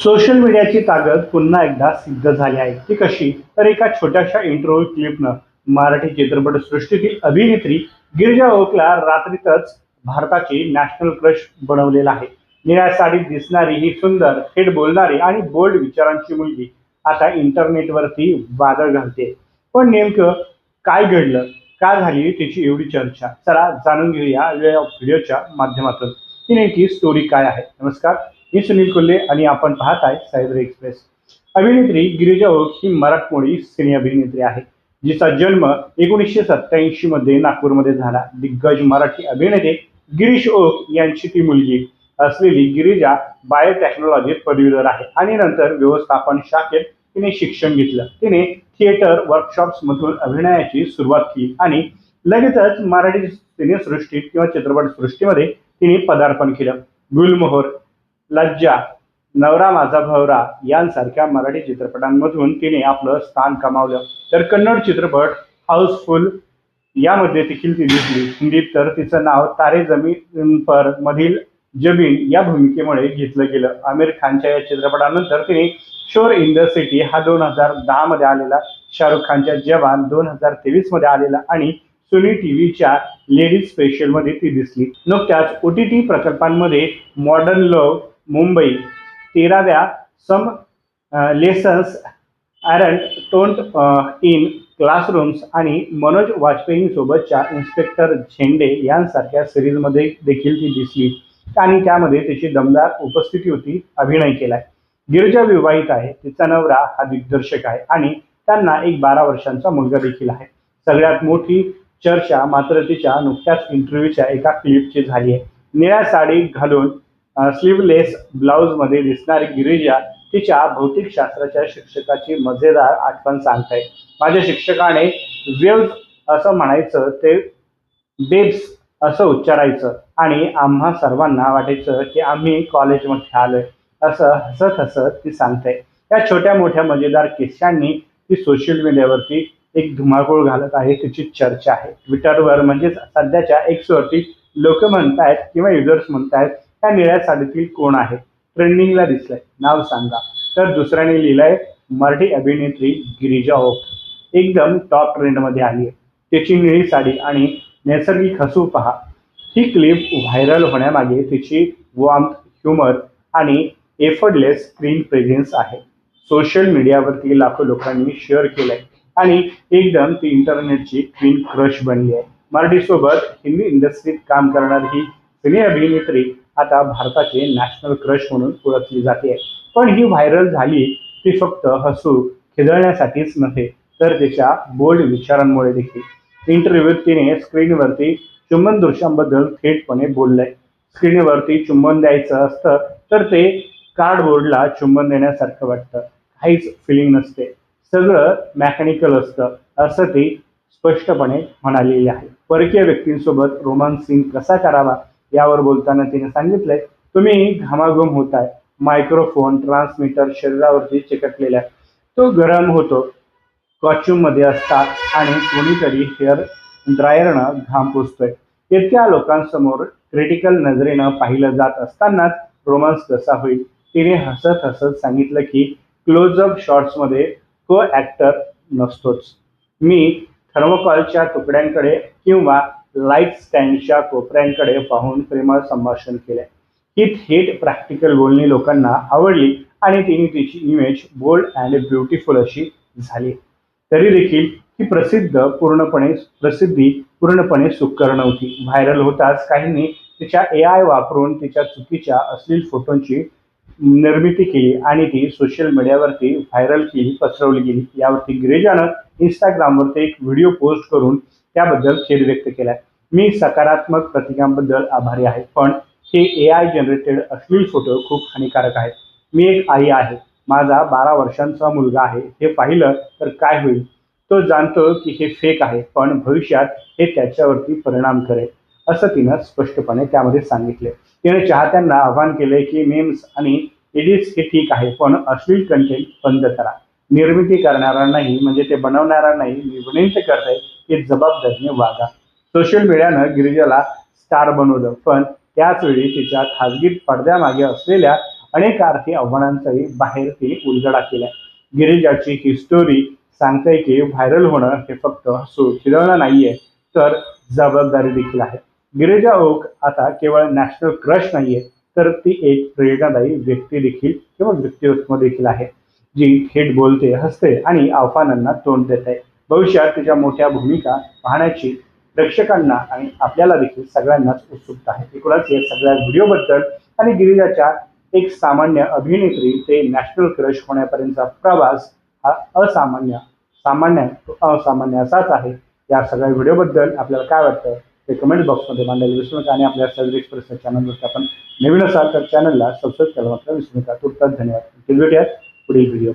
Social मीडियाची ताकद पुन्हा एकदा सिद्ध झाली आहे. ती कशी? तर एका छोट्याशा इंटरव्ह्यू क्लिपनं मराठी चित्रपट सृष्टीतील अभिनेत्री गिरिजा ओकला रात्रीतच भारताची नॅशनल क्रश बनवलेला आहे. निळ्या साडीत दिसणारी ही सुंदर थेट बोलणारी आणि बोल्ड विचारांची मुलगी आता इंटरनेटवरती वादळ घालते. पण नेमकं काय घडलं? का झाली तिची एवढी चर्चा? चला जाणून घेऊया या व्हिडिओच्या माध्यमातून. ती नेमकी स्टोरी काय आहे? नमस्कार. मी सुनील कोल्हे आणि आपण पाहत आहे सायबर एक्सप्रेस. अभिनेत्री गिरिजा ओक ही मराठमोळी सिने अभिनेत्री आहे जिचा जन्म एकोणीसशे सत्याऐंशी मध्ये नागपूरमध्ये झाला. दिग्गज मराठी अभिनेते गिरीश ओक यांची ती मुलगी असलेली गिरिजा बायोटेक्नॉलॉजीत पदवीधर आहे आणि नंतर व्यवस्थापन शाखेत तिने शिक्षण घेतलं. तिने थिएटर वर्कशॉप्स मधून अभिनयाची सुरुवात केली आणि लगेचच मराठी सिनेसृष्टीत किंवा चित्रपट सृष्टीमध्ये तिने पदार्पण केलं. गुलमोहर लज्जा नवरा माझा भवरा यांसारख्या मराठी चित्रपटांमधून तिने आपलं स्थान कमावलं. तर कन्नड चित्रपट हाऊसफुल यामध्ये देखील ती दिसली. हिंदीत तर तिचं नाव तारे जमीन पर मधील जबीन या भूमिकेमुळे घेतलं गेलं. आमिर खानच्या या चित्रपटानंतर तिने शोर इन द सिटी हा दोन हजार दहा मध्ये आलेला शाहरुख खानच्या जवान दोन हजार तेवीसमध्ये आलेला आणि सोनी टीव्हीच्या लेडीज स्पेशलमध्ये ती दिसली. नुकत्याच ओ टी टी प्रकल्पांमध्ये मॉडर्न लव्ह मुंबई. तेराव्या सम लेसन्स ॲरंट टोंट इन क्लासरूम्स आणि मनोज वाजपेयींसोबतच्या इन्स्पेक्टर झेंडे यांसारख्या सिरीजमध्ये देखील ती दिसली. आणि त्यामध्ये तिची दमदार उपस्थिती होती अभिनय केलाय. गिरजा विवाहित आहे तिचा नवरा हा दिग्दर्शक आहे आणि त्यांना एक बारा वर्षांचा मुलगा देखील आहे. सगळ्यात मोठी चर्चा मात्र तिच्या नुकत्याच इंटरव्ह्यूच्या एका क्लिपची झाली आहे. निळ्या साडी घालून स्लीवलेस ब्लाऊजमध्ये दिसणारी गिरिजा तिच्या भौतिकशास्त्राच्या शिक्षकाची मजेदार आठवण सांगताय माझ्या शिक्षकाने वेव्ज असं म्हणायचं ते बेब्स असं उच्चारायचं आणि आम्हा सर्वांना वाटायचं की आम्ही कॉलेजमध्ये आलोय असं हसत हसत ती सांगते. या छोट्या मोठ्या मजेदार किस्स्यांनी ती सोशल मीडियावरती एक धुमाकूळ घालत आहे तिची चर्चा आहे. ट्विटरवर म्हणजेच सध्याच्या एक्सवरती लोक म्हणतायत किंवा युजर्स म्हणतायत त्या निळ्या साडीतील कोण आहे? ट्रेंडिंगला दिसलंय. नाव सांगा. तर दुसऱ्याने लिहिलंय मराठी अभिनेत्री गिरिजा ओक. एकदम टॉप ट्रेंडमध्ये आली आहे. तिची निळी साडी आणि नैसर्गिक हसू पहा. ही क्लिप व्हायरल होण्यामागे तिची वॉर्म ह्युमर आणि एफर्डलेस स्क्रीन प्रेझेन्स आहे. सोशल मीडियावरती लाखो लोकांनी शेअर केलंय. आणि एकदम ती इंटरनेटची क्वीन क्रश बनली आहे. मराठीसोबत हिंदी इंडस्ट्रीत काम करणारी ही सिने अभिनेत्री आता भारताचे नॅशनल क्रश म्हणून ओळखली जाते. पण ही व्हायरल झाली ती फक्त हसू खिदळण्यासाठीच नव्हे तर तिच्या बोल्ड विचारांमुळे देखील. इंटरव्ह्यूत तिने स्क्रीनवरती चुंबन दृश्यांबद्दल थेटपणे बोललंय. स्क्रीनवरती चुंबन द्यायचं असतं तर ते कार्डबोर्डला चुंबन देण्यासारखं वाटतं. काहीच फिलिंग नसते. सगळं मेकॅनिकल असतं असं ती स्पष्टपणे म्हणालेली आहे. परकीय व्यक्तींसोबत रोमांसिंग कसा करावा? यावर बोलताना तिने सांगितलंय तुम्ही घामाघूम होताय. मायक्रोफोन ट्रान्समीटर शरीरावरती चिकटलेला आहे. तो गरम होतो. कॉच्युममध्ये असता आणि कोणीतरी हेअर ड्रायरनं घाम पुसतोय. इतक्या लोकांसमोर क्रिटिकल नजरेनं पाहिलं जात असतानाच रोमांस कसा होईल? तिने हसत हसत सांगितलं की क्लोजअप शॉट्समध्ये को ॲक्टर नसतोच. मी थर्मोकॉलच्या तुकड्यांकडे किंवा लाइट स्टँडच्या कोपऱ्यांकडे पाहून प्रेमळ संभाषण केले. ही थेट प्रॅक्टिकल बोलणी लोकांना आवडली आणि तिने तिची इमेज बोल्ड अँड ब्युटिफुल अशी झाली. तरी देखील ही प्रसिद्ध पूर्णपणे प्रसिद्धी पूर्णपणे सुकर नव्हती. व्हायरल होताच काहींनी तिच्या ए आय वापरून तिच्या चुकीच्या अश्लील फोटोंची निर्मिती केली आणि ती सोशल मीडियावरती व्हायरल केली पसरवली गेली. यावरती गिरिजानं इंस्टाग्रामवरती एक व्हिडिओ पोस्ट करून त्याबद्दल खेद व्यक्त केला मी सकारात्मक प्रतिकांबद्दल आभारी आहे पण हे ए आय जनरेटेड अश्लील फोटो खूप हानिकारक आहेत मी एक आई आहे. माझा बारा वर्षांचा मुलगा आहे. हे पाहिलं तर काय होईल? तो जाणतो की हे फेक आहे पण भविष्यात हे त्याच्यावरती परिणाम करेल असं तिनं स्पष्टपणे त्यामध्ये सांगितले. तिने चाहत्यांना आवाहन केले की मेम्स आणि एडिट्स हे ठीक आहे पण अश्लील कंटेंट बंद करा. निर्मिती करणारा नाही म्हणजे ते बनवणारा नाही मी विनंती करते की जबाबदारीने वागा. सोशल मीडियानं गिरिजाला स्टार बनवलं. पण त्याचवेळी तिच्या खाजगी पडद्यामागे असलेल्या अनेक आर्थिक आव्हानांचाही बाहेर ती उलगडा केलाय. गिरिजाची ही स्टोरी सांगते की व्हायरल होणं हे फक्त हसू खिदळणं नाहीये तर जबाबदारी देखील आहे. गिरिजा ओक आता केवळ नॅशनल क्रश नाहीये तर ती एक प्रेरणादायी व्यक्ती देखील किंवा व्यक्तिमत्व देखील आहे जी थेट बोलते हसते आणि आव्हानांना तोंड देते. भविष्यात तिच्या मोठ्या भूमिका पाहण्याची प्रेक्षकांना आणि आपल्याला देखील सगळ्यांनाच उत्सुकता आहे. एकूणच या सगळ्या व्हिडिओबद्दल आणि गिरिजाच्या एक सामान्य अभिनेत्री ते नॅशनल क्रश होण्यापर्यंतचा प्रवास हा असामान्य सामान्य असामान्य असाच आहे. या सगळ्या व्हिडिओबद्दल आपल्याला काय वाटतं? ते कमेंट बॉक्समध्ये मांडायला विसरू नका आणि आपल्या सर्ज एक्सप्रेस चॅनलवरती आपण नवीन असाल तर चॅनलला सबस्क्राईब करायला मात्र विसरू नका. तुर्तास धन्यवाद. भेटूयात पुढील व्हिडिओ